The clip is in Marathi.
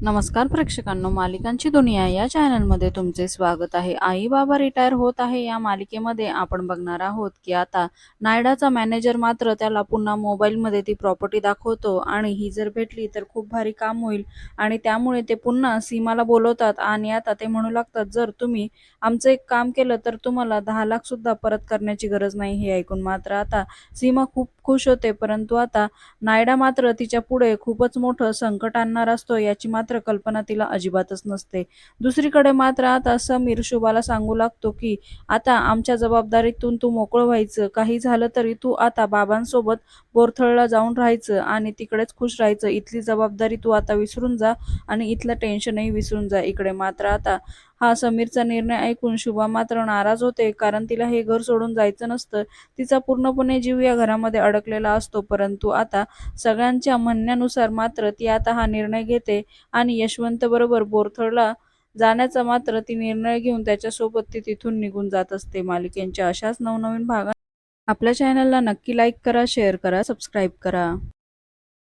नमस्कार प्रेक्षकांनो मालिकांची दुनिया या चॅनलमध्ये तुमचे स्वागत आहे. आई बाबा रिटायर होत आहे या मालिकेमध्ये आपण बघणार आहोत की आता नायडाचा मॅनेजर मात्र त्याला पुन्हा मोबाईलमध्ये ती प्रॉपर्टी दाखवतो आणि ही जर भेटली तर खूप भारी काम होईल आणि त्यामुळे ते पुन्हा सीमाला बोलवतात आणि आता ते म्हणू लागतात जर तुम्ही आमचं एक काम केलं तर तुम्हाला दहा लाखसुद्धा परत करण्याची गरज नाही हे ऐकून मात्र आता सीमा खूप खुश होते परंतु आता नायडा मात्र तिच्या पुढे खूपच मोठं संकट आणणार असतो याची मात्र कल्पना तिला अजिबातच नसते. दुसरीकडे मात्र आता समीर शुभाला सांगू लागतो की आता आमच्या जबाबदारीतून तू मोकळं व्हायचं. काही झालं तरी तू आता बाबांसोबत बोरथळला जाऊन राहायचं आणि तिकडेच खुश राहायचं. इथली जबाबदारी तू आता विसरून जा आणि इथलं टेन्शनही विसरून जा. इकडे मात्र आता हा समीरचा निर्णय ऐकून शुभा मात्र नाराज होते कारण तिला हे घर सोडून जायचं नसतं. तिचा पूर्णपणे जीव या घरामध्ये अडकलेला असतो परंतु आता सगळ्यांच्या म्हणण्यानुसार मात्र ती आता हा निर्णय घेते आणि यशवंत बरोबर बोरथळला जाण्याचा मात्र ती निर्णय घेऊन त्याच्यासोबत ती तिथून निघून जात असते. मालिकेंच्या अशाच नवनवीन भागात आपल्या चॅनलला नक्की लाईक करा शेअर करा सबस्क्राईब करा.